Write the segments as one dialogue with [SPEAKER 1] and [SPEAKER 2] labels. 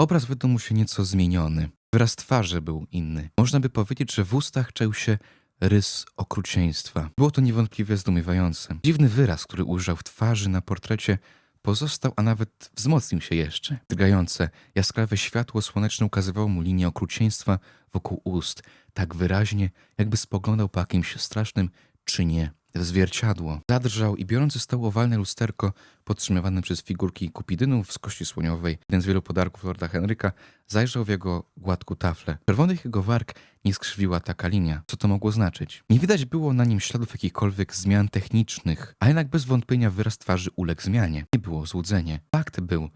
[SPEAKER 1] Obraz wydał mu się nieco zmieniony. Wyraz twarzy był inny. Można by powiedzieć, że w ustach czaił się rys okrucieństwa. Było to niewątpliwie zdumiewające. Dziwny wyraz, który ujrzał w twarzy na portrecie, pozostał, a nawet wzmocnił się jeszcze. Drgające, jaskrawe światło słoneczne ukazywało mu linię okrucieństwa wokół ust, tak wyraźnie, jakby spoglądał po jakimś strasznym czynie w zwierciadło. Zadrżał i biorąc ze stołu owalne lusterko podtrzymywane przez figurki kupidynów z kości słoniowej, jeden z wielu podarków lorda Henryka, zajrzał w jego gładką taflę. Czerwonych jego warg nie skrzywiła taka linia. Co to mogło znaczyć? Nie widać było na nim śladów jakichkolwiek zmian technicznych, a jednak bez wątpienia wyraz twarzy uległ zmianie. Nie było złudzenie. Fakt był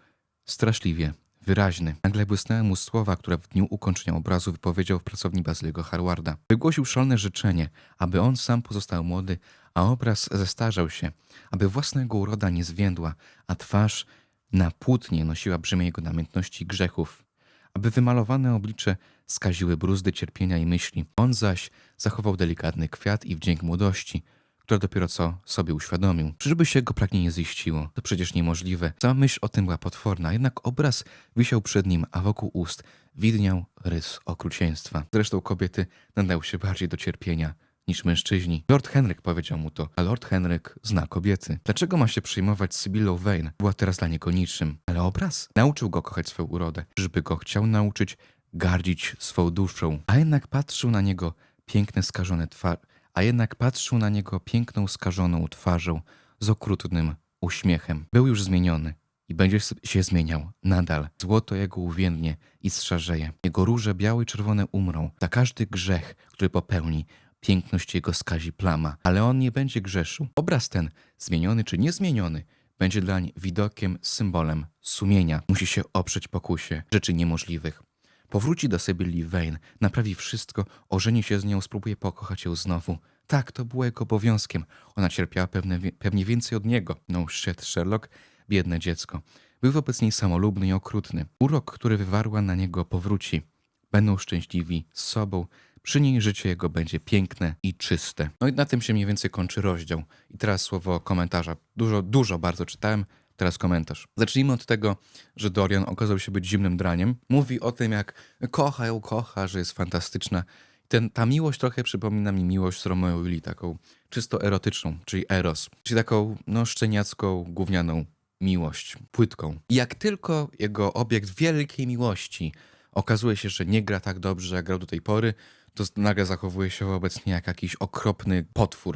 [SPEAKER 1] straszliwie wyraźny. Nagle błysnęły mu słowa, które w dniu ukończenia obrazu wypowiedział w pracowni Bazyliego Harwarda. Wygłosił szalone życzenie, aby on sam pozostał młody, a obraz zestarzał się, aby własna jego uroda nie zwiędła, a twarz na płótnie nosiła brzemię jego namiętności i grzechów, aby wymalowane oblicze skaziły bruzdy cierpienia i myśli. On zaś zachował delikatny kwiat i wdzięk młodości, które dopiero co sobie uświadomił. Czyżby się jego pragnienie ziściło? To przecież niemożliwe. Sama myśl o tym była potworna, jednak obraz wisiał przed nim, a wokół ust widniał rys okrucieństwa. Zresztą kobiety nadały się bardziej do cierpienia niż mężczyźni. Lord Henryk powiedział mu to, a Lord Henryk zna kobiety. Dlaczego ma się przejmować Sybillą Vane? Była teraz dla niego niczym. Ale obraz nauczył go kochać swoją urodę. Czyżby go chciał nauczyć gardzić swą duszą? A jednak patrzył na niego piękne skażone twarz, a jednak patrzył na niego piękną skażoną twarzą z okrutnym uśmiechem. Był już zmieniony i będzie się zmieniał nadal. Złoto jego uwiędnie i zszarzeje. Jego róże białe i czerwone umrą. Za każdy grzech, który popełni, piękność jego skazi plama, ale on nie będzie grzeszył. Obraz ten, zmieniony czy niezmieniony, będzie dlań widokiem, symbolem sumienia. Musi się oprzeć pokusie rzeczy niemożliwych. Powróci do Sybylli Vane, naprawi wszystko, ożeni się z nią, spróbuje pokochać ją znowu. Tak, to było jego obowiązkiem. Ona cierpiała pewne, pewnie więcej od niego. No shit, Sherlock, biedne dziecko. Był wobec niej samolubny i okrutny. Urok, który wywarła na niego, powróci. Będą szczęśliwi z sobą. Przy niej życie jego będzie piękne i czyste. No i na tym się mniej więcej kończy rozdział. I teraz słowo komentarza. Dużo, dużo bardzo czytałem. Teraz komentarz. Zacznijmy od tego, że Dorian okazał się być zimnym draniem. Mówi o tym, jak kocha ją, kocha, że jest fantastyczna. Ten, ta miłość trochę przypomina mi miłość z Romeo i Julie, taką czysto erotyczną, czyli eros. Czyli taką, no, szczeniacką, gównianą miłość, płytką. I jak tylko jego obiekt wielkiej miłości okazuje się, że nie gra tak dobrze, jak grał do tej pory, to nagle zachowuje się wobec niej jak jakiś okropny potwór.